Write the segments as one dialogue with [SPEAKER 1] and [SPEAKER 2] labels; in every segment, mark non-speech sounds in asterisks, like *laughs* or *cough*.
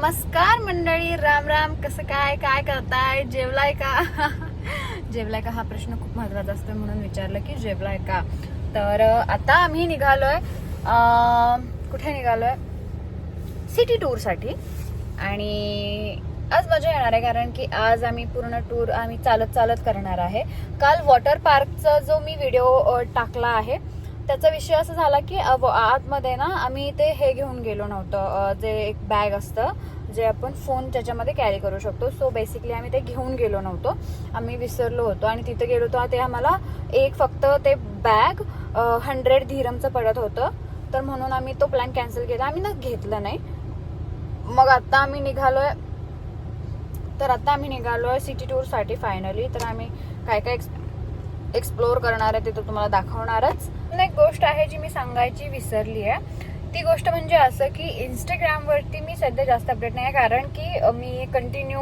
[SPEAKER 1] नमस्कार मंडळी राम राम. कसं काय काय करताय? जेवलाय का? *laughs* जेवलाय का? हा प्रश्न खूप महत्त्वाचा असतो म्हणून विचारलं की जेवलाय का? तर आता आम्ही निघालोय कुठे निघालोय? सिटी टूरसाठी आणि आज मजा येणार आहे कारण की आज आम्ही पूर्ण टूर आम्ही चालत चालत करणार आहे. काल वॉटर पार्कचा जो मी व्हिडिओ टाकला आहे त्याचा विषय असा झाला की आतमध्ये ना आम्ही ते हे घेऊन गेलो नव्हतं जे एक बॅग असतं जे आपण फोन त्याच्यामध्ये कॅरी करू शकतो. सो बेसिकली आम्ही ते घेऊन गेलो नव्हतो. आम्ही विसरलो होतो आणि तिथे गेलो होतो. ते आम्हाला एक फक्त ते बॅग हंड्रेड धीरमचं पडत होतं. तर म्हणून आम्ही तो प्लॅन कॅन्सल केला. आम्ही ना घेतलं नाही. मग आत्ता आम्ही निघालोय. तर आता आम्ही निघालोय सिटी टूरसाठी फायनली तर आम्ही काय काय एक्सप्लोअर करणार आहे ते तर तुम्हाला दाखवणारच. पण एक गोष्ट आहे जी मी सांगायची विसरली आहे. ती गोष्ट म्हणजे असं की इंस्टाग्रामवरती मी सध्या जास्त अपडेट नाही आहे कारण की मी कंटिन्यू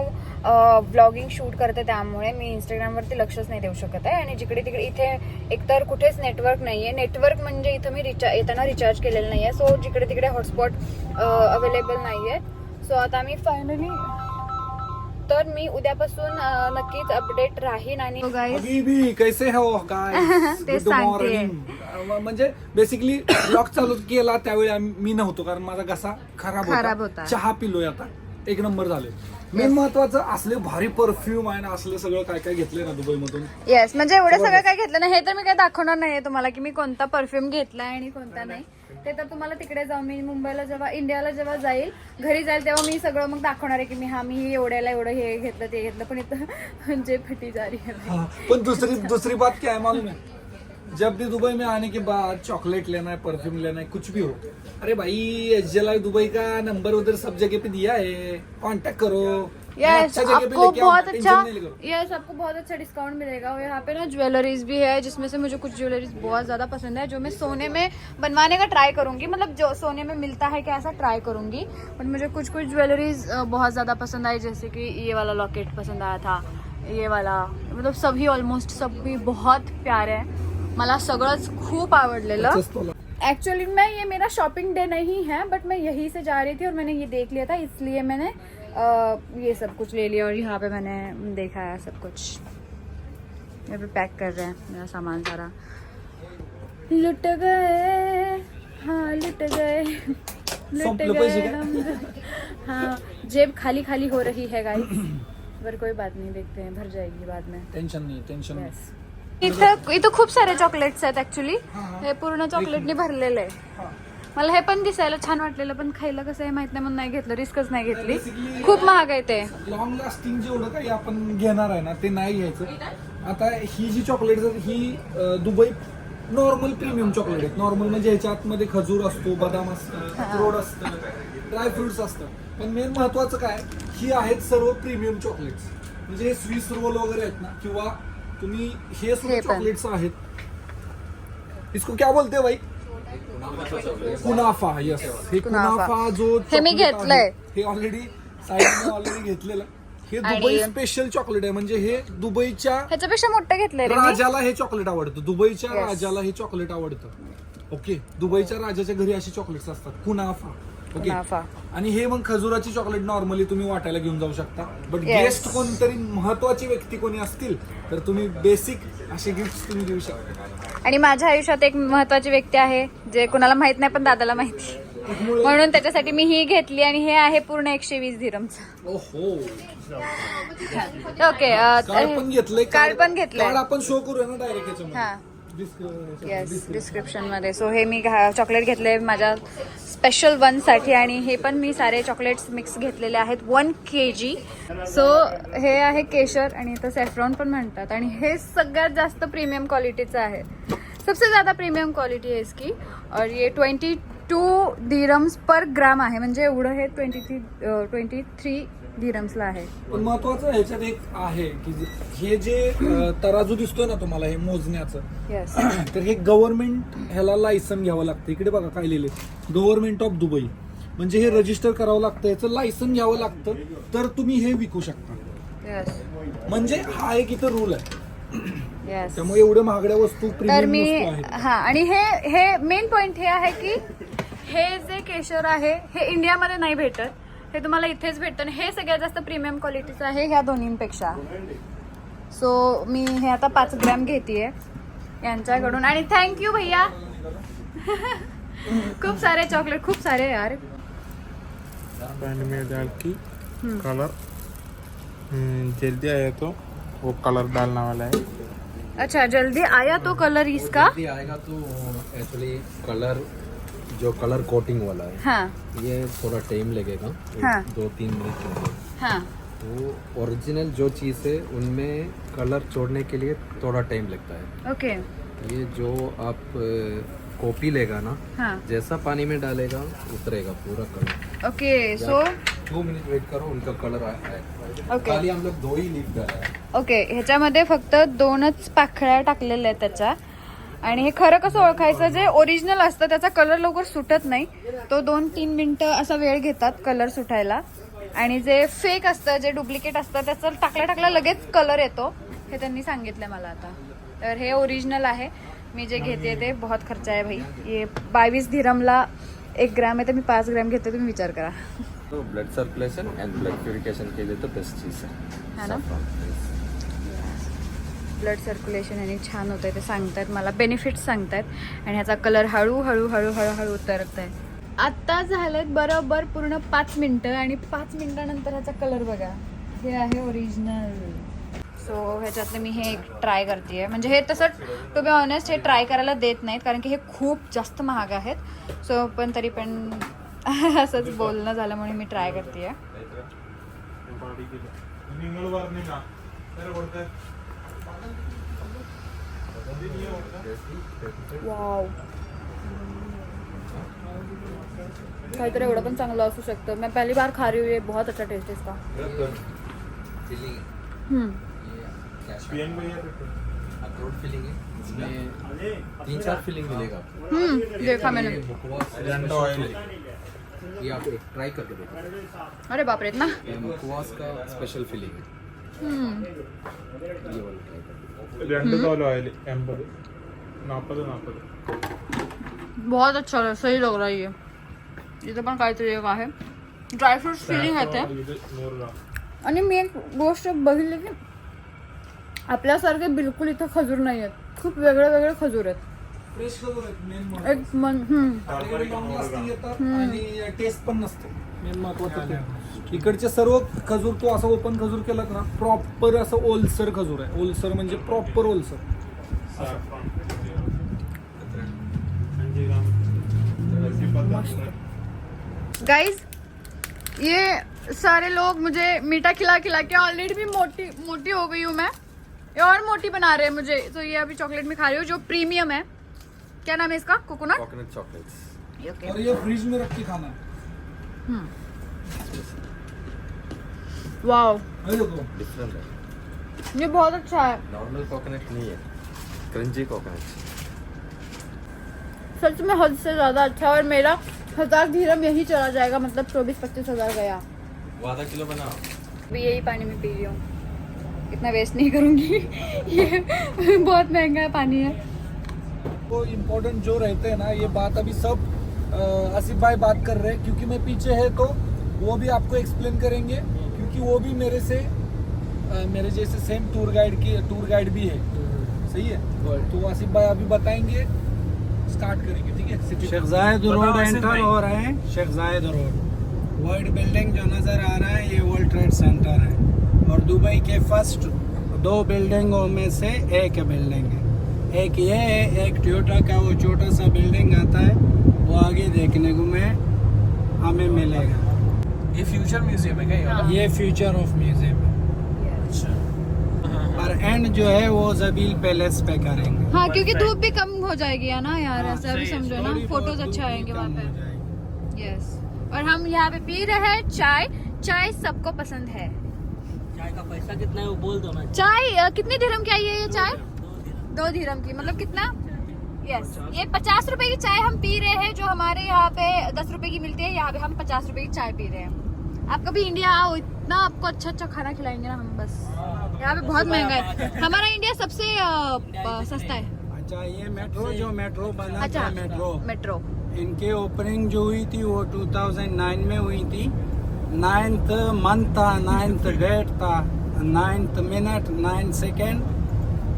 [SPEAKER 1] ब्लॉगिंग शूट करते त्यामुळे मी इंस्टाग्रामवरती लक्षच नाही देऊ शकत आहे. आणि जिकडे तिकडे इथे एकतर कुठेच नेटवर्क नाही आहे नेटवर्क म्हणजे इथं मी रिचार्ज येताना रिचार्ज केलेलं नाही आहे सो जिकडे तिकडे हॉटस्पॉट अवेलेबल नाही आहे सो आता मी फायनली तर मी उद्यापासून नक्कीच अपडेट राहीन आणि
[SPEAKER 2] हबीबी कैसे हो काय
[SPEAKER 1] ते सांगतेय.
[SPEAKER 2] म्हणजे बेसिकली ब्लॉग चालू केला त्यावेळी मी नव्हतो कारण माझा घसा खराब
[SPEAKER 1] खराब
[SPEAKER 2] होता.
[SPEAKER 1] होता.
[SPEAKER 2] चहा पिलोय आता. एक नंबर झाले. मेन महत्वाचं असले भारी परफ्यूम आहे ना असलं सगळं काय काय घेतलंय ना दुबई मधून
[SPEAKER 1] येस म्हणजे एवढं सगळं काय घेतलं नाही हे तर मी काय दाखवणार नाहीये तुम्हाला की मी कोणता परफ्यूम घेतलाय आणि कोणता नाही. ते तर तुम्हाला तिकडे जाऊ मी मुंबईला जेव्हा इंडियाला जेव्हा जाईल घरी जाईल तेव्हा मी सगळं मग दाखवणार आहे की मी हा मी एवढ्याला एवढं हे घेतलं ते घेतलं पण इथं *laughs* म्हणजे फटी जा रही है
[SPEAKER 2] हाँ, पण दूसरी दूसरी बात क्या मालूम है जब भी दुबई में आने के बाद चॉकलेट लेना है परफ्यूम लेना है कुछ भी हो। अरे भाई एच दुबई का नंबर उधर सब जगह पे दिया है। कांटेक्ट करो।
[SPEAKER 1] यस
[SPEAKER 2] अच्छा
[SPEAKER 1] आपको बहुत अच्छा। यस आपको बहुत अच्छा डिस्काउंट मिलेगा। और यहाँ पे ना ज्वेलरीज भी है जिसमें से मुझे कुछ ज्वेलरीज बहुत ज़्यादा पसंद है जो मैं सोने में बनवाने का ट्राई करूँगी। मतलब जो सोने में मिलता है क्या ऐसा ट्राई करूँगी। बट मुझे कुछ कुछ ज्वेलरीज बहुत ज़्यादा पसंद आई जैसे कि ये वाला लॉकेट पसंद आया था ये वाला। मतलब सभी ऑलमोस्ट सभी बहुत प्यारे हैं। मला सगळंच खूप आवडलेलं. एक्चुअली मैं ये मेरा शॉपिंग डे नहीं है बट मैं यहीं से जा रही थी और मैंने ये देख लिया था इसलिए मैंने अ, ये सब कुछ ले लिया और यहाँ पे मैंने देखा है सब कुछ। यहाँ पे पैक कर रहे हैं मेरा सामान सारा। लुट गए हाँ लुट गए लुट गए हाँ जेब खाली खाली हो रही है गाइस *clears throat* पर कोई बात नहीं देखते हैं भर जाएगी बाद में।
[SPEAKER 2] टेन्शन नाही टेन्शन नाही।
[SPEAKER 1] Yes. इथं इथं खूप सारे चॉकलेट्स आहेत ऍक्च्युली
[SPEAKER 2] हा,
[SPEAKER 1] पूर्ण चॉकलेटने भरलेलं आहे. मला हे पण दिसायला छान वाटलेलं पण खायला कसं आहे माहीत नाही म्हणून नाही घेतलं रिस्कच नाही घेतली. खूप महाग आहे ते.
[SPEAKER 2] लॉंग लास्टिंग जेवढं काही आपण घेणार आहे ना ते नाही घ्यायचं. आता ही जी चॉकलेट ही दुबई नॉर्मल प्रीमियम चॉकलेट आहेत. नॉर्मल म्हणजे ह्याच्या आतमध्ये खजूर असतो बदाम असतं अक्रोड असतं ड्रायफ्रुट्स असतं. पण मेन महत्वाचं काय ही आहेत सर्व प्रीमियम चॉकलेट्स म्हणजे हे स्विस रोल वगैरे आहेत ना किंवा तुम्ही हे सुद्धा. चॉकलेट्स आहेत. इसको क्या बोलते हैं भाई? कुनाफा यस हे
[SPEAKER 1] कुनाफा.
[SPEAKER 2] जो
[SPEAKER 1] हे मी
[SPEAKER 2] chocolate आहे,
[SPEAKER 1] घेतलंय.
[SPEAKER 2] हे ऑलरेडी साईडने ऑलरेडी घेतलेलं. हे
[SPEAKER 1] आणि-
[SPEAKER 2] दुबई स्पेशल चॉकलेट आहे. म्हणजे हे दुबईच्या
[SPEAKER 1] ह्याच्यापेक्षा मोठं घेतलंय रे मी.
[SPEAKER 2] राजाला हे चॉकलेट आवडतं. दुबईच्या
[SPEAKER 1] Yes.
[SPEAKER 2] राजाला हे चॉकलेट आवडतं. ओके दुबईच्या राजाच्या घरी अशी चॉकलेट्स असतात. कुनाफा. ओके. आणि हे मग खजुराची चॉकलेट नॉर्मली तुम्ही वाटायला घेऊन जाऊ शकता. But
[SPEAKER 1] Yes.
[SPEAKER 2] गेस्ट कोणतरी महत्वाची व्यक्ती कोणी असतील तर तुम्ही बेसिक असे गिफ्ट तुम्ही देऊ शकता.
[SPEAKER 1] आणि माझ्या आयुष्यात एक महत्वाची व्यक्ती आहे जे कुणाला माहीत नाही पण दादाला माहिती
[SPEAKER 2] त्यामुळे
[SPEAKER 1] म्हणून त्याच्यासाठी मी ही घेतली आणि हे आहे पूर्ण एकशे वीस धीरमचं
[SPEAKER 2] ओहो.
[SPEAKER 1] ओके
[SPEAKER 2] कार्ड पण घेतलंय
[SPEAKER 1] कार्ड पण घेतलंय.
[SPEAKER 2] कार्ड आपण शो करूया ना डायरेक्ट
[SPEAKER 1] हा. येस डिस्क्रिप्शनमध्ये सो हे मी चॉकलेट घेतले माझ्या स्पेशल वनसाठी आणि हे पण मी सारे चॉकलेट्स मिक्स घेतलेले आहेत. वन के जी सो हे आहे केशर आणि इथं सॅफ्रॉन पण म्हणतात. आणि हे सगळ्यात जास्त प्रीमियम क्वालिटीचं आहे. सबसे ज़्यादा प्रीमियम क्वालिटी है इसकी. और ये ट्वेंटी टू धीरम्स पर ग्राम आहे. म्हणजे एवढं हे ट्वेंटी थ्री ट्वेंटी थ्री धीरम्सला आहे.
[SPEAKER 2] पण महत्वाचं ह्याच्यात एक आहे की हे जे अं, तराजू दिसतोय ना तुम्हाला हे मोजण्याचं
[SPEAKER 1] येस *clears throat*
[SPEAKER 2] तर हे गव्हर्नमेंट ह्याला लायसन घ्यावं लागतं. इकडे बघा काय लिहिले गव्हर्नमेंट ऑफ दुबई म्हणजे हे रजिस्टर करावं लागतं याचं लायसन घ्यावं लागतं तर तुम्ही हे विकू शकता.
[SPEAKER 1] येस
[SPEAKER 2] म्हणजे हा एक इथं रूल आहे.
[SPEAKER 1] येस
[SPEAKER 2] त्यामुळे एवढ्या महागड्या वस्तू
[SPEAKER 1] तर
[SPEAKER 2] प्रीमियम
[SPEAKER 1] मी
[SPEAKER 2] वस्तू आहेत.
[SPEAKER 1] हा आणि हे हे मेन पॉइंट हे आहे की हे जे केशर आहे हे इंडियामध्ये नाही भेटत. हे तुम्हाला इथेच भेटतं. आणि हे सगळ्यात जास्त प्रीमियम क्वालिटीचं आहे ह्या दोन्हींपेक्षा. सो मी हे आता पाच ग्रॅम घेतेय यांच्याकडून. आणि थँक्यू भैया. *laughs* खूप सारे चॉकलेट खूप सारे यार.
[SPEAKER 3] पैन में डाल की
[SPEAKER 1] हम्म.
[SPEAKER 3] कलर हम्म, जल्दी आया तो वो कलर डालने वाला है।
[SPEAKER 1] अच्छा जल्दी आया तो कलर इसका?
[SPEAKER 4] जल्दी आएगा तो एक्चुअली कलर जो कलर कोटिंग वाला है
[SPEAKER 1] हाँ।
[SPEAKER 4] ये थोड़ा टाइम लगेगा
[SPEAKER 1] हाँ।
[SPEAKER 4] दो तीन मिनट लगेगा।
[SPEAKER 1] हाँ।
[SPEAKER 4] तो ओरिजिनल जो चीज़ है उनमें कलर छोड़ने के लिए थोड़ा टाइम लगता है।
[SPEAKER 1] ओके
[SPEAKER 4] ये जो आप कॉपी लेगा ना
[SPEAKER 1] हाँ।
[SPEAKER 4] जैसा पानी में डालेगा उतरेगा पूरा कलर
[SPEAKER 1] ओके सो
[SPEAKER 4] दो मिनट वेट करो उनका कलर आएगा।
[SPEAKER 1] ओके
[SPEAKER 4] खाली हम लोग दो ही लीफ डाला
[SPEAKER 1] ओके ह्याच्यामध्ये फक्त दोनच पाखळ्या टाकलेल्या आहेत त्याच्या. आणि हे खरं कसं ओळखायचं? जे ओरिजिनल असतं त्याचा कलर लवकर सुटत नाही. तो दोन तीन मिनिटं असा वेळ घेतात कलर सुटायला. आणि जे फेक असतं जे डुप्लिकेट असतं त्याचं टाकल्या टाकल्या लगेच कलर येतो. हे त्यांनी सांगितलं मला आता. तर हे ओरिजिनल आहे. मी जे घेते ते बहुत खर्च आहे भाई. हे बावीस धिरमला एक ग्रॅम आहे तर मी पाच ग्रॅम घेते तुम्ही विचार करा.
[SPEAKER 4] Blood circulation and blood purification के लिए तो बेस्ट चीज़ है.
[SPEAKER 1] है ना?
[SPEAKER 4] Saffron.
[SPEAKER 1] ब्लड सर्क्युलेशन आणि छान होतं आहे ते सांगतायत मला बेनिफिट्स सांगतायत. आणि ह्याचा कलर हळूहळू हळू उतरत आहे आत्ता झालेत बरोबर पूर्ण पाच मिनटं आणि पाच मिनटानंतर ह्याचा कलर बघा. हे आहे ओरिजिनल सो ह्याच्यातलं मी हे ट्राय करते म्हणजे हे तसं टू बी ऑनेस्ट हे ट्राय करायला देत नाहीत कारण की हे खूप जास्त महाग आहेत. सो पण तरी पण *laughs* असंच बोलणं झालं म्हणून मी ट्राय करते वाव एवढं पण चांगलं असू शकतं. मी पहिली बार खा रही हुई बहुत अच्छा टेस्ट इसका.
[SPEAKER 4] तीन चार फिलिंग मिलेगा
[SPEAKER 1] देखा मैंने
[SPEAKER 4] ये आप एक ट्राई करके देखो
[SPEAKER 1] अरे बाप रे इतना?
[SPEAKER 4] मुकवास का स्पेशल फिलिंग है
[SPEAKER 1] हम्म।
[SPEAKER 4] ये वाला ट्राई
[SPEAKER 3] രണ്ട് തോല ഓയിൽ എൺപത് നാൽപ്പത് നാൽപ്പത്
[SPEAKER 1] बहुत अच्छा लग सही लग रहा है ये इथं पण काहीतरी एक आहे ड्रायफ्रूट फिलिंग येते
[SPEAKER 3] ഇത് നൂറ് ഗ്രാം
[SPEAKER 1] आणि मी एक गोष्ट बघितली की आपल्यासारखे बिलकुल इथं खजूर नाही आहेत खूप वेगळे वेगळे खजूर आहेत
[SPEAKER 2] फ्रेश खजूर आहेत मेन
[SPEAKER 1] एक मन हम्म
[SPEAKER 2] लॉंग लास्टिंग येतात आणि टेस्ट पण नसते मेन महत्वाचं ते इकडचे सर्व खजूर तो असा ओपन खजूर केला ना प्रॉपर असं ओलसर खजूर आहे. ओलसर म्हणजे प्रॉपर ओलसर.
[SPEAKER 1] गाइस ये सारे लोग मुझे मीठा खिला खिला के ऑलरेडी भी मोटी मोटी हो गई हूँ मैं। ये और मोटी बना रहे हैं मुझे। तो ये अभी चॉकलेट में खा रही हूँ जो प्रीमियम है। क्या नाम है इसका? कोकोनट
[SPEAKER 4] कोकोनट चॉकलेट
[SPEAKER 2] और ये फ्रिज में रख के खाना हम्म। वाओ
[SPEAKER 4] डिफरेंट है।
[SPEAKER 1] ये बहुत अच्छा है।
[SPEAKER 4] नॉर्मल कोकोनट नहीं है। क्रंची कोकोनट
[SPEAKER 1] सच में हद से ज़्यादा अच्छा और मेरा हज़ार धीरम यही चला जाएगा मतलब चौबीस पच्चीस हज़ार गया
[SPEAKER 4] आधा किलो बनाओ।
[SPEAKER 1] अभी यही पानी में पी रही हूँ। इतना वेस्ट नहीं करूँगी। ये बहुत महँगा है पानी है।
[SPEAKER 2] वो इम्पोर्टेंट जो रहते हैं ना ये बात अभी सब आसिफ भाई बात कर रहे हैं क्योंकि मैं पीछे है तो वो भी आपको एक्सप्लेन करेंगे। क्योंकि वो भी मेरे से अ, मेरे जैसे सेम टूर गाइड की टूर गाइड भी है। सही है? तो आसिफ भाई अभी बताएँगे स्टार्ट करेंगे ठीक है?
[SPEAKER 5] शेख जायद रोड एंटर हो रहे हैं? Sheikh Zayed road world building जो नज़र आ रहा है ये वर्ल्ड ट्रेड सेंटर है। और दुबई के फ़र्स्ट दो बिल्डिंगों में से एक बिल्डिंग है। एक ये है एक टोयोटा का वो छोटा सा बिल्डिंग आता है वो आगे देखने को में हमें मिलेगा।
[SPEAKER 6] ये फ्यूचर म्यूज़ियम है क्या ये
[SPEAKER 5] ये फ्यूचर ऑफ़ म्यूज़ियम है। और एंड जो है वो जबील पैलेस पे करेंगे।
[SPEAKER 1] हाँ क्योंकि धूप भी कम हो जाएगी है ना यार?
[SPEAKER 5] हाँ,
[SPEAKER 1] ऐसा भी समझो ना फ़ोटोज़ अच्छे आएँगे वहाँ पे। यस और हम यहाँ पे पी रहे हैं चाय। चाय सबको पसंद है।
[SPEAKER 6] चाय का पैसा कितना है वो बोल दो ना
[SPEAKER 1] चाय कितने धर्म की आई है ये चाय? दो धीरम की मतलब कितना? यस ये पचास रुपए की चाय हम पी रहे हैं जो हमारे यहाँ पे दस रुपए की मिलती है यहाँ पे हम पचास रुपए की चाय पी रहे हैं। आप कभी इंडिया आओ इतना आपको अच्छा अच्छा खाना खिलाएँगे ना हम बस। यहाँ पे बहुत महँगा है। हमारा इंडिया सबसे सस्ता है।
[SPEAKER 5] अच्छा ये मेट्रो जो मेट्रो बना
[SPEAKER 1] अच्छा
[SPEAKER 5] मेट्रो
[SPEAKER 1] मेट्रो
[SPEAKER 5] इनकी ओपनिंग जो हुई थी वो 2009 में हुई थी। नाइन्थ मंथ था नाइन्थ डेट था नाइन्थ मिनट नाइन सेकेंड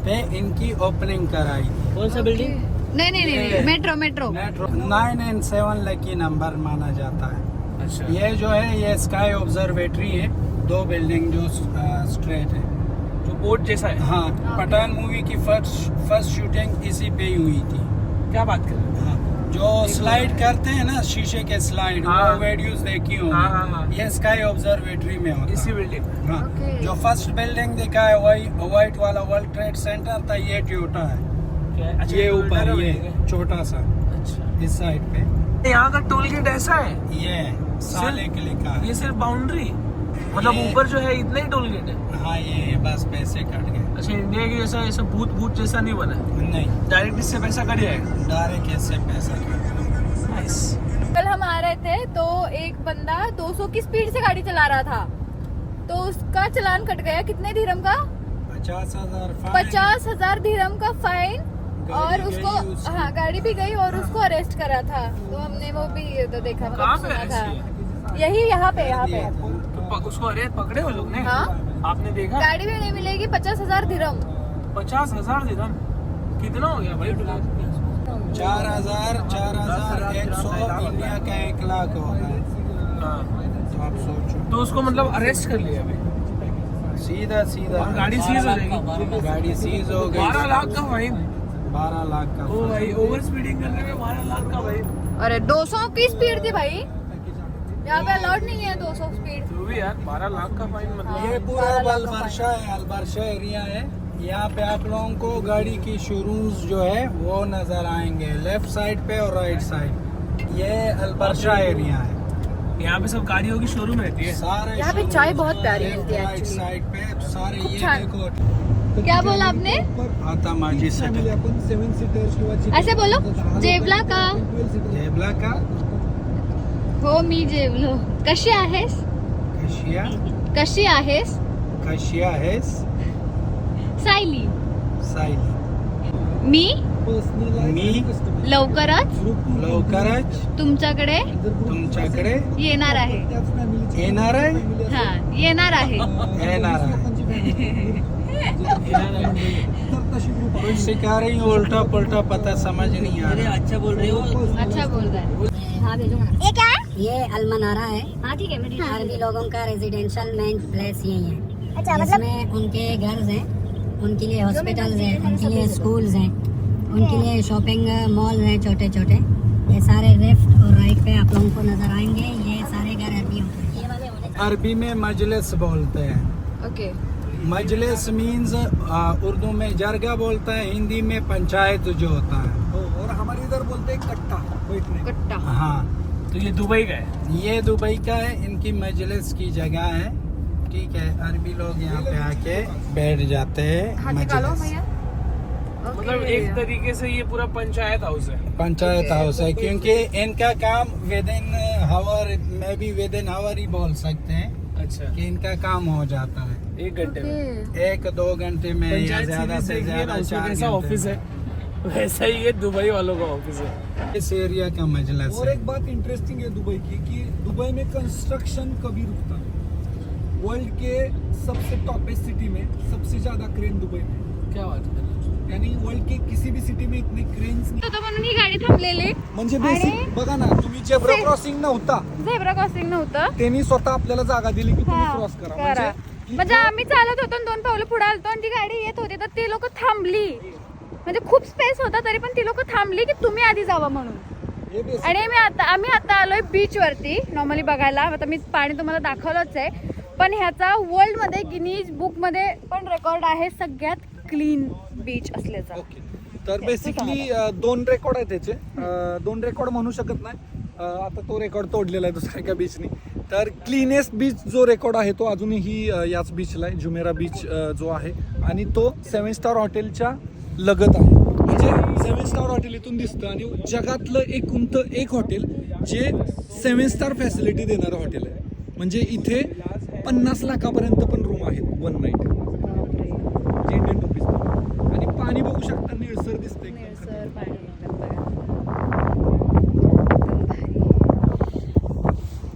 [SPEAKER 5] पे इनकी ओपनिंग कराई।
[SPEAKER 6] कौन सा बिल्डिंग
[SPEAKER 1] नहीं नहीं नहीं metro metro
[SPEAKER 5] metro nine and seven lucky number माना जाता है।
[SPEAKER 6] अच्छा।
[SPEAKER 5] ये जो है ये स्काई ऑब्जर्वेटरी है दो बिल्डिंग जो स्ट्रेट है।
[SPEAKER 6] जो बोट जैसा है?
[SPEAKER 5] हाँ पठान मूवी की फ़र्स्ट फ़र्स्ट शूटिंग इसी पे ही हुई थी।
[SPEAKER 6] क्या बात कर रहे
[SPEAKER 5] हाँ, जो स्लाइड करते हैं ना शीशे के स्लाइड
[SPEAKER 6] हाँ।
[SPEAKER 5] वो वीडियोस देखी हो
[SPEAKER 6] हाँ, हाँ, हाँ।
[SPEAKER 5] ये स्काई ऑब्जर्वेटरी में होता।
[SPEAKER 6] इसी बिल्डिंग में।
[SPEAKER 5] हाँ,
[SPEAKER 1] ओके।
[SPEAKER 5] जो फ़र्स्ट बिल्डिंग दिखा है वही व्हाइट वाला वर्ल्ड ट्रेड सेंटर था ये टोयोटा है।
[SPEAKER 6] है? अच्छा
[SPEAKER 5] ये ऊपर ये छोटा सा
[SPEAKER 6] अच्छा।
[SPEAKER 5] इस साइड पे।
[SPEAKER 6] यहाँ का टोल गेट ऐसा है?
[SPEAKER 5] ये साले के लिखा है
[SPEAKER 6] ये सिर्फ़ बाउंड्री मतलब ऊपर जो है इतना ही टोल गेट है?
[SPEAKER 5] हाँ ये बस पैसे कट गए।
[SPEAKER 6] अच्छा इंडिया के जैसा ऐसा भूत भूत जैसा नहीं बना है?
[SPEAKER 5] नहीं।
[SPEAKER 6] डायरेक्ट इससे पैसा कट जाएगा?
[SPEAKER 5] डायरेक्ट इससे पैसा कट
[SPEAKER 6] नाइस
[SPEAKER 1] कल हम आ रहे थे तो एक बंदा 200 की स्पीड से गाड़ी चला रहा था। तो उसका चलान कट गया। कितने धीरम का?
[SPEAKER 5] पचास हज़ार फाइन
[SPEAKER 1] पचास हज़ार धीरम का फाइन और उसको हाँ गाड़ी भी गई और उसको अरेस्ट करा था। तो हमने वो भी तो देखा मतलब सुना था। यही यहाँ पे यहाँ पे।
[SPEAKER 6] तो उसको अरे पकड़े हो लोग ने?
[SPEAKER 1] हाँ।
[SPEAKER 6] आपने देखा?
[SPEAKER 1] गाड़ी भी नहीं मिलेगी पचास हज़ार धीरम
[SPEAKER 6] पचास हज़ार दिरहम कितना हो गया भाई?
[SPEAKER 5] चार हज़ार चार हज़ार एक सौ इंडिया का एक लाख होगा
[SPEAKER 6] हाँ।
[SPEAKER 5] तो आप सोचो।
[SPEAKER 6] तो उसको मतलब अरेस्ट कर लिया अभी
[SPEAKER 5] सीधा सीधा।
[SPEAKER 6] गाड़ी सीज हो जाएगी
[SPEAKER 5] गाड़ी सीज हो गई
[SPEAKER 6] बारह लाख का फाइन
[SPEAKER 5] बारह लाख का
[SPEAKER 6] ओ भाई ओवर स्पीडिंग करने में बारह लाख का फाइन
[SPEAKER 1] अरे 200 की स्पीड थी भाई। यहाँ पे अलाउड नहीं है 200 स्पीड
[SPEAKER 6] जो भी यार बारह लाख का फाइन मतलब।
[SPEAKER 5] ये पूरा अलबरशा है अलबरशा एरिया है। यहाँ पे आप लोगों को गाड़ी की शोरूम्स जो है वो नज़र आएँगे। लेफ़्ट साइड पे और राइट साइड ये अलबरशा एरिया है।
[SPEAKER 6] यहाँ पे सब गाड़ियों की शोरूम रहती है।
[SPEAKER 5] सारे
[SPEAKER 1] यहाँ पे चाय बहुत प्यारी मिलती है
[SPEAKER 5] राइट साइड पे सारे ये देखो।
[SPEAKER 1] क्या बोला आपने?
[SPEAKER 5] आता माझी
[SPEAKER 2] आपण सेव्हन सीटर किंवा
[SPEAKER 1] ऐसे बोलो जेवला का?
[SPEAKER 5] जेबला का?
[SPEAKER 1] हो मी जेवलो. कशी आहेस?
[SPEAKER 5] कशिया
[SPEAKER 1] कशी आहेस?
[SPEAKER 5] कशिया आहेस?
[SPEAKER 1] सायली.
[SPEAKER 5] सायली.
[SPEAKER 1] मी?
[SPEAKER 5] मी?
[SPEAKER 1] लवकरच?
[SPEAKER 5] लवकरच?
[SPEAKER 1] तुमच्याकडे?
[SPEAKER 5] तुमच्याकडे?
[SPEAKER 1] येणार आहे.
[SPEAKER 5] येणार आहे?
[SPEAKER 1] हा येणार आहे.
[SPEAKER 5] येणार आहे. कुछ सिखा रही हो उल्टा पुल्टा पता समझ नहीं आ रहा
[SPEAKER 6] अच्छा बोल रहे हो।
[SPEAKER 1] अच्छा बोल रहा है।
[SPEAKER 7] हाँ भेजूँगा
[SPEAKER 8] ये क्या? है
[SPEAKER 7] ये अल्मनारा है।
[SPEAKER 8] हाँ ठीक है मैं
[SPEAKER 7] अरबी लोगों का रेजिडेंशियल मेन प्लेस यही है।
[SPEAKER 8] अच्छा मतलब
[SPEAKER 7] इसमें उनके घर हैं उनके लिए हॉस्पिटल्स हैं उनके लिए स्कूल्स हैं। उनके लिए शॉपिंग मॉल हैं छोटे छोटे ये सारे लेफ़्ट और राइट पे आप लोगों को नज़र आएँगे। ये सारे घर अरबी के हैं। ये वाले होने
[SPEAKER 5] अरबी में मजलिस बोलते हैं।
[SPEAKER 1] ओके।
[SPEAKER 5] मजलिस मीन्स उर्दू में जरगा बोलता है हिंदी में पंचायत जो होता है।
[SPEAKER 2] और हमारे इधर बोलते हैं कट्टा बैठने।
[SPEAKER 1] कट्टा।
[SPEAKER 5] हाँ।
[SPEAKER 6] तो ये दुबई का है?
[SPEAKER 5] ये दुबई का है इनकी मजलिस की जगह है। ठीक है अरबी लोग यहाँ पे आके बैठ जाते हैं
[SPEAKER 1] हाथ
[SPEAKER 5] मजलिस।
[SPEAKER 1] भैया।
[SPEAKER 6] मतलब एक तरीके से ये पूरा पंचायत हाउस है।
[SPEAKER 5] पंचायत हाउस है क्योंकि इनका काम विद इन हावर में भी विद इन हावर ही बोल सकते हैं
[SPEAKER 6] अच्छा।
[SPEAKER 5] कि इनका काम हो जाता है।
[SPEAKER 6] एक घंटे में।
[SPEAKER 5] एक दो घंटे में या ज्यादा से ज्यादा
[SPEAKER 6] कैसा ऑफिस। है? *laughs* वैसा ही ये दुबई वालों का ऑफिस है।
[SPEAKER 5] इस एरिया का मजलिस
[SPEAKER 2] और एक बात इंटरेस्टिंग है दुबई की कि दुबई में कंस्ट्रक्शन कभी रुकता नहीं। वर्ल्ड के सबसे टॉपेस्ट सिटी में सबसे ज्यादा क्रेन दुबई में।
[SPEAKER 6] क्या बात है?
[SPEAKER 2] यानी वर्ल्ड के किसी भी सिटी में इतने क्रेन्स नाही।
[SPEAKER 1] तर म्हणून ही गाडी थांबलेली।
[SPEAKER 2] म्हणजे बेसिक बघा ना तुम्ही जेब्रा क्रॉसिंग नव्हता
[SPEAKER 1] झेब्रा क्रॉसिंग नव्हतं.
[SPEAKER 2] त्यांनी स्वतः आपल्याला जागा दिली की तुम्ही क्रॉस करा.
[SPEAKER 1] करा.
[SPEAKER 2] म्हणजे
[SPEAKER 1] म्हणजे आम्ही चालत होतो आणि दोन पावलं पुढे आलतो आणि ती गाडी येत होती तर ती लोक थांबली. म्हणजे खूप स्पेस होता तरी पण ती लोक थांबली की तुम्ही आधी जावा म्हणून. आणि मी आता आम्ही आता आलोय बीच वरती नॉर्मली बघायला. आता मी पाणी तुम्हाला दाखवलंच आहे. पण ह्याचा वर्ल्डमध्ये गिनीज बुकमध्ये पण रेकॉर्ड आहे सगळ्यात क्लीन बीच असल्याचा.
[SPEAKER 2] तर बेसिकली दोन रेकॉर्ड आहेत त्याचे. दोन रेकॉर्ड म्हणू शकत नाही. आता तो रेकॉर्ड तोडलेला आहे दुसऱ्या एका बीचनी तर क्लीनेस्ट बीच जो रेकॉर्ड आहे तो अजूनही याच बीचला आहे जुमेरा बीच जो आहे. आणि तो सेवन स्टार हॉटेलच्या लगत आहे. म्हणजे सेवन स्टार हॉटेल इथून दिसतं आणि जगातलं एकूणतं एक हॉटेल जे सेवन स्टार फॅसिलिटी देणारं हॉटेल आहे. म्हणजे इथे पन्नास लाखापर्यंत पण रूम आहेत वन नाईट इंडियन रुपीज आणि पाणी बघू शकता निळसर दिसतंय एकदम
[SPEAKER 1] निळसर पाणी एकदम बघा. एकदम भारी.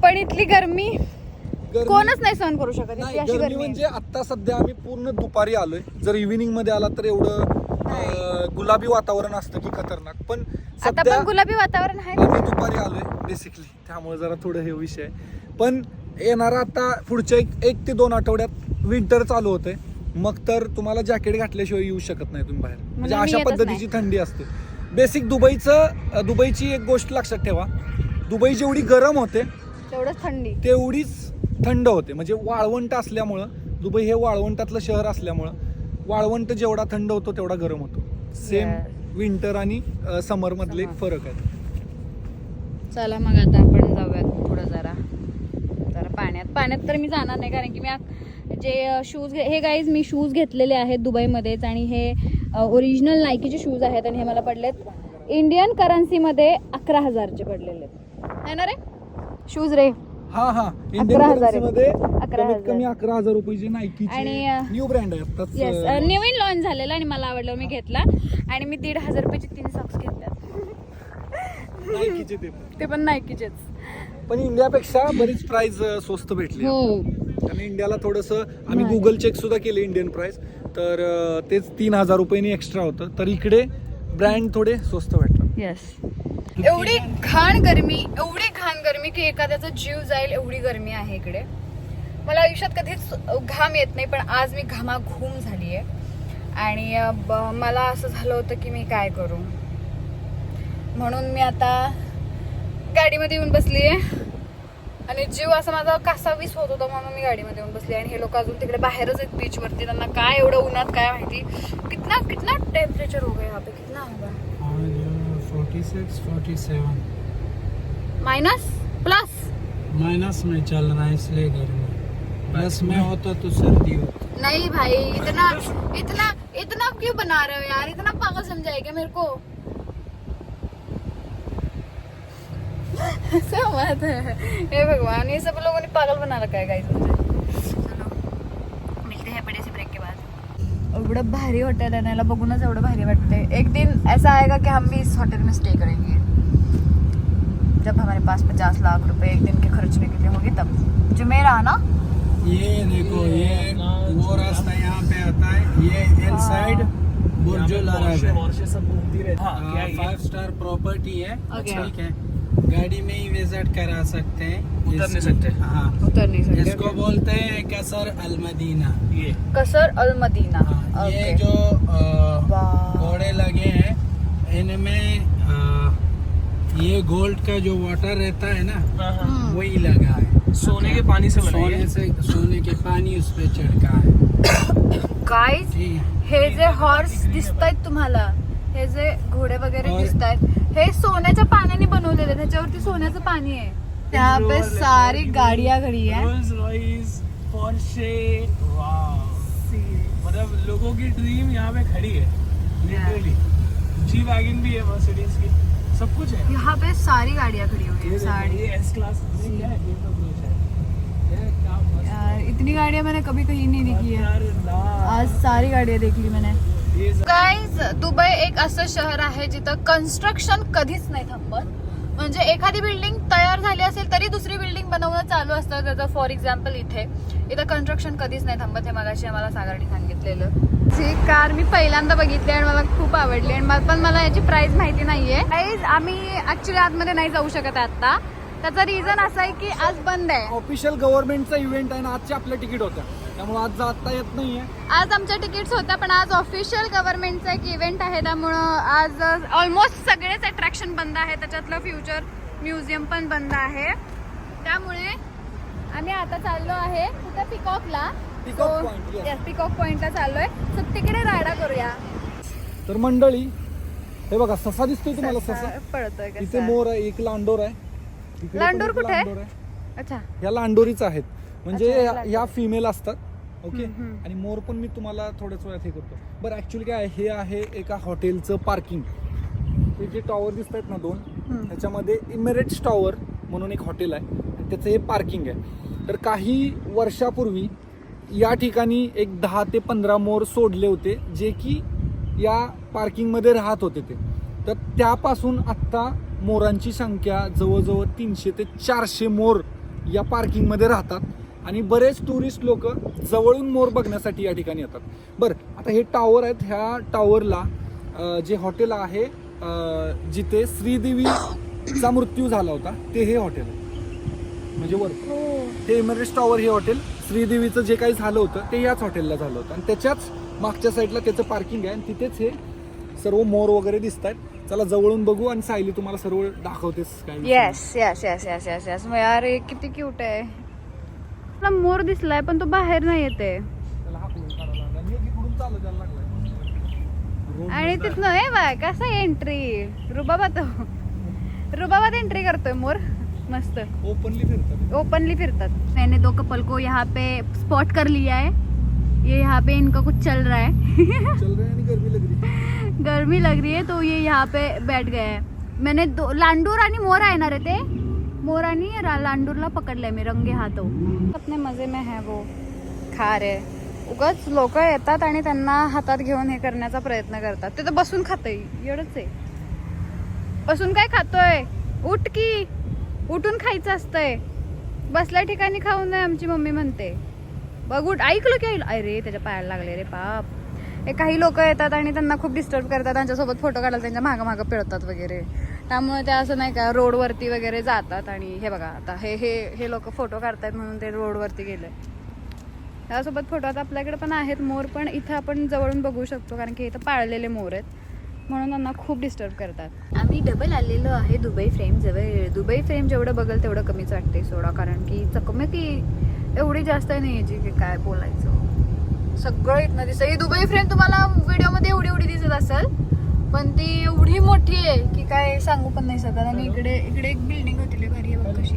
[SPEAKER 1] पण इथली गरमी
[SPEAKER 2] गर्मी-
[SPEAKER 1] कोणच नाही सहन करू शकत
[SPEAKER 2] नाही
[SPEAKER 1] अशी
[SPEAKER 2] गरमी
[SPEAKER 1] गरमी. आहे.
[SPEAKER 2] म्हणजे आता सध्या आम्ही पूर्ण दुपारी आलोय. जर इव्हिनिंगमध्ये आला तर एवढं अं, गुलाबी वातावरण असतं की खतरनाक. पण
[SPEAKER 1] आता
[SPEAKER 2] सध्या
[SPEAKER 1] पण गुलाबी वातावरण आहे?
[SPEAKER 2] आम्ही दुपारी आलोय बेसिकली त्यामुळे जरा थोडं हे विषय आहे. पण येणारा आता पुढच्या एक एक ते दोन आठवड्यात विंटर चालू होतंय. मग तर तुम्हाला जॅकेट घातल्याशिवाय येऊ शकत नाही तुम्ही बाहेर. म्हणजे
[SPEAKER 1] मी
[SPEAKER 2] अशा
[SPEAKER 1] येतच
[SPEAKER 2] पद्धतीची थंडी असते. बेसिक दुबईचं अं, दुबईची एक गोष्ट लक्षात ठेवा. दुबई जेवढी गरम होते
[SPEAKER 1] तेवढंच थंडी.
[SPEAKER 2] तेवढीच थंड होते. म्हणजे वाळवंट असल्यामुळं दुबई हे वाळवंटातलं शहर असल्यामुळं वाळवंट जेवढा थंड होतो तेवढा गरम होतो. सेम. विंटर आणि समर मधले एक फरक आहे
[SPEAKER 1] चला मग आता आपण जाऊयात पुढं जरा. जरा पाण्यात. पाण्यात तर मी जाणार नाही कारण की मी आ- जे शूज हे गाईज मी शूज घेतलेले आहेत दुबईमध्येच आणि हे ओरिजिनल नायकीचे शूज आहेत आणि हे मला पडलेत. इंडियन करन्सीमध्ये अकरा हजारचे पडलेले आहेत. है ना रे? शूज रे.
[SPEAKER 2] हा हा.
[SPEAKER 1] अकरा
[SPEAKER 2] इंडियन
[SPEAKER 1] हजार
[SPEAKER 2] currency मध्ये
[SPEAKER 1] अकरा
[SPEAKER 2] कमीत
[SPEAKER 1] हजार.
[SPEAKER 2] कमी अकरा हजार रुपयाची
[SPEAKER 1] आणि, अं,
[SPEAKER 2] न्यू ब्रँड आहे. आत्ताच,
[SPEAKER 1] येस
[SPEAKER 2] अं,
[SPEAKER 1] नवीन लॉन्च झालेला आणि मला आवडलं मी घेतला. आणि मी दीड हजार रुपयाचे तीन सॉक्स घेतल्यात.
[SPEAKER 2] ते पण.
[SPEAKER 1] ते पण नायकीचेच
[SPEAKER 2] पण इंडियापेक्षा बरीच प्राइस स्वस्त भेटली
[SPEAKER 1] हो.
[SPEAKER 2] आणि इंडियाला थोडस आम्ही
[SPEAKER 1] नाही.
[SPEAKER 2] गुगल चेक सुद्धा केले इंडियन प्राइस तर अं, तेच तीन हजार रुपयांनी एक्स्ट्रा होतं. तर इकडे ब्रँड थोडे स्वस्त भेटतात.
[SPEAKER 1] येस एवढी घाण गरमी एवढी घाण गरमी की एखाद्याचा जीव जाईल एवढी गरमी आहे इकडे. मला आयुष्यात कधीच घाम येत नाही पण आज मी घामाघूम झाली आहे आणि ब- मला असं झालं होतं की मी काय करू? म्हणून मी आता गाडीमध्ये येऊन बसली आहे आणि जीव असा माझा कासावीस होत होता म्हणून मी गाडीमध्ये येऊन बसली आणि हे लोक अजून तिकडे बाहेरच आहेत बीचवरती त्यांना काय एवढं उन्हात काय माहिती? कितना कितना टेम्परेचर हो गया पे? कितना होगा? माइनस प्लस
[SPEAKER 5] माइनस में चल रहा है इसलिए गर्मी प्लस में होता तो सर्दी होती।
[SPEAKER 1] नहीं भाई इतना इतना इतना क्यों बना रहे हो यार? इतना पागल समझाएगा मेरे को? *laughs* ऐसा बात है। हे भगवान ये सब लोगों ने पागल बना रखा है गाइस मुझे चलो मिलते हैं बड़े से ब्रेक के बाद एवढं भारी हॉटेल आहे ना याला बघूनच एवढं भारी वाटते एक दिन ऐसा आएगा कि हम भी इस होटल में स्टे करेंगे. जब हमारे पास पचास लाख रुपए एक दिन के खर्चने के लिए होंगे तब. जुमेरा ना
[SPEAKER 5] ये देखो ये वो रास्ता यहाँ पे आता है ये इन साइड बुर्जुल अरब है।
[SPEAKER 6] सब घूमती रहती हाँ, क्या है ये?
[SPEAKER 5] फाइव स्टार प्रॉपर्टी है। ठीक है। गाड़ी में ही विज़िट करा सकते हैं।
[SPEAKER 6] उतर नहीं सकते।
[SPEAKER 5] हाँ।
[SPEAKER 1] उतर नहीं सकते।
[SPEAKER 5] इसको बोलते हैं कसर अल मदीना।
[SPEAKER 6] ये।
[SPEAKER 1] कसर अल मदीना।
[SPEAKER 5] हाँ, ये जो घोड़े लगे हैं इनमें ये गोल्ड का जो वाटर रहता है ना
[SPEAKER 6] हाँ, हाँ।
[SPEAKER 1] हम्म.
[SPEAKER 5] वही लगा है।
[SPEAKER 6] सोने के पानी से
[SPEAKER 5] सोने से सोने के पानी उस पर छिड़का है।
[SPEAKER 1] गाइस
[SPEAKER 5] ठीक है
[SPEAKER 1] हे जे हॉर्स दिसतायत तुम्हाला? हे जे घोडे वगैरे
[SPEAKER 5] और-
[SPEAKER 1] दिसतायत? हे सोन्याच्या पाण्याने बनवलेले आहेत. त्याच्यावरती सोन्याचं पाणी आहे. यहाँ पे सारी गाड़ियाँ खड़ी है
[SPEAKER 6] रोल्स पोर्शे मतलब लोगों की ड्रीम यहाँ पे खड़ी है लिटरली जी वैगन भी है मर्सिडीज की. सब कुछ है
[SPEAKER 1] यहाँ. पे सारी गाड़ियाँ खड़ी हुई है सारी।
[SPEAKER 6] ये एस क्लास क्या है
[SPEAKER 1] यार इतनी गाड़ियाँ मैंने कभी कहीं नहीं देखी है। आज सारी गाड़ियाँ देख ली मैंने। गाईज दुबई एक असं शहर आहे जिथं कन्स्ट्रक्शन कधीच नाही थांबत. म्हणजे एखादी बिल्डिंग तयार झाली असेल तरी दुसरी बिल्डिंग बनवणं चालू असतं. त्याचं फॉर एक्झाम्पल इथे. इथं कन्स्ट्रक्शन कधीच नाही थांबत हे मगाशी आम्हाला सागरने सांगितलेलं. जी कार मी पहिल्यांदा बघितली आणि मला खूप आवडली आणि मला- पण मला याची प्राइस माहिती नाहीये. गाईज आम्ही ऍक्च्युली आतमध्ये नाही जाऊ शकत आता त्याचं रिझन असं आहे की आज बंद आहे.
[SPEAKER 2] ऑफिशियल गव्हर्नमेंटचा इव्हेंट आहे ना आजचे आपल्या तिकीट होत्या त्यामुळे आज जाता येत नाहीये.
[SPEAKER 1] आज आमच्या तिकीट्स होत्या पण आज ऑफिशियल गव्हर्नमेंटचा एक इव्हेंट आहे. त्यामुळं आज ऑलमोस्ट सगळेच अट्रॅक्शन बंद आहे त्याच्यातलं फ्युचर म्युझियम पण बंद आहे. त्यामुळे आम्ही आता चाललो आहे कुठं? पिकॉकला. पिकॉक पॉइंटला चाललोय. सो तिकडे राडा करूया.
[SPEAKER 2] तर मंडळी हे बघा ससा दिसतोय तुम्हाला ससा
[SPEAKER 1] पळतोय
[SPEAKER 2] इथे. मोर आहे एक लांडोर आहे.
[SPEAKER 1] लांडोर कुठे? अच्छा.
[SPEAKER 2] ह्या लांडोरीच आहेत. म्हणजे. ह्या फिमेल असतात. ओके. आणि मोर पण मी तुम्हाला थोड्याच वेळात हे करतो. बरं ऍक्च्युली काय आहे, हे आहे एका हॉटेलचं पार्किंग हे जे टॉवर दिसत आहेत ना दोन
[SPEAKER 1] हम्म.
[SPEAKER 2] ह्याच्यामध्ये इमेरेट्स टॉवर म्हणून एक हॉटेल आहे. आणि त्याचं हे पार्किंग आहे. तर काही वर्षापूर्वी या ठिकाणी एक दहा ते पंधरा मोर सोडले होते जे की या पार्किंगमध्ये राहत होते ते. तर त्यापासून आत्ता मोरांची संख्या जवळजवळ तीनशे ते चारशे मोर या पार्किंगमध्ये राहतात. आणि बरेच टुरिस्ट लोक जवळून मोर बघण्यासाठी या ठिकाणी येतात. बरं आता हे टावर आहेत ह्या टावरला जे हॉटेल आहे जिथे श्रीदेवीचा मृत्यू झाला होता ते हे हॉटेल आहे. म्हणजे वर. हे. एमरेस्ट टॉवर हे हॉटेल श्रीदेवीचं जे काही झालं होतं ते याच हॉटेलला झालं होतं. आणि त्याच्याच मागच्या साईडला त्याचं पार्किंग आहे आणि तिथेच हे सर्व मोर वगैरे दिसत आहेत चला जवळून बघू आणि सायली तुम्हाला सर्व दाखवतेस काय.
[SPEAKER 1] Yes yes yes yes yes yes हे किती क्यूट आहे. मला मोर दिसलाय पण तो बाहेर नाही येते.
[SPEAKER 2] आणि
[SPEAKER 1] तिथनं हे बाय कसं एंट्री रुबाबात रुबाबात एंट्री करतोय मोर. मस्त.
[SPEAKER 2] ओपनली फिरतात.
[SPEAKER 1] ओपनली फिरतात. मैंने दो कपल को यहाँ पे स्पॉट कर लिया है. ये यहाँ पे इनका कुछ चल रहा है.
[SPEAKER 2] चल रहे आणि गरमी लग रही
[SPEAKER 1] गर्मी लग रही है तो ये यहाँ पे बैठ गए हैं. मैंने दो लांडूर आणि मोर आहे ना रे ते? मोर रा- लांडूरला पकडलंय मी रंगे हातो अपने मजे में है वो. खा रे उगाच लोक येतात आणि त्यांना हातात घेऊन हे करण्याचा प्रयत्न करतात. ते तर बसून खातय. एवढंच आहे. बसून काय खातोय? उठ की. उठून खायचं असतंय. बसल्या ठिकाणी खाऊ नये आमची मम्मी म्हणते. बघ उठ ऐकलं की अरे त्याच्या पायाला लागले रे पाप हे काही लोक येतात आणि त्यांना खूप डिस्टर्ब करतात. त्यांच्यासोबत फोटो काढायला त्यांच्या मागं मागं पिळतात वगैरे. त्यामुळे ते असं नाही का रोडवरती वगैरे जातात आणि हे बघा आता हे हे हे लोक फोटो काढतायत म्हणून ते रोडवरती गेले. त्यासोबत फोटो आता आपल्याकडे पण आहेत मोर पण इथं आपण जवळून बघू शकतो कारण की इथं पाळलेले मोर आहेत. म्हणून त्यांना खूप डिस्टर्ब करतात. आम्ही डबल आलेलो आहे दुबई फ्रेम जवळ. दुबई फ्रेम जेवढं बघल तेवढं कमीच वाटते सोडा कारण की चकमकी एवढी जास्त नाही याची की काय बोलायचं. सगळं इथनं दिसतं ही दुबई फ्रेम तुम्हाला व्हिडिओमध्ये एवढी एवढी दिसत असेल पण ती एवढी मोठी आहे की काय सांगू पण नाही शकत. आणि इकडे इकडे एक बिल्डिंग होती भारी आहे बघ कशी.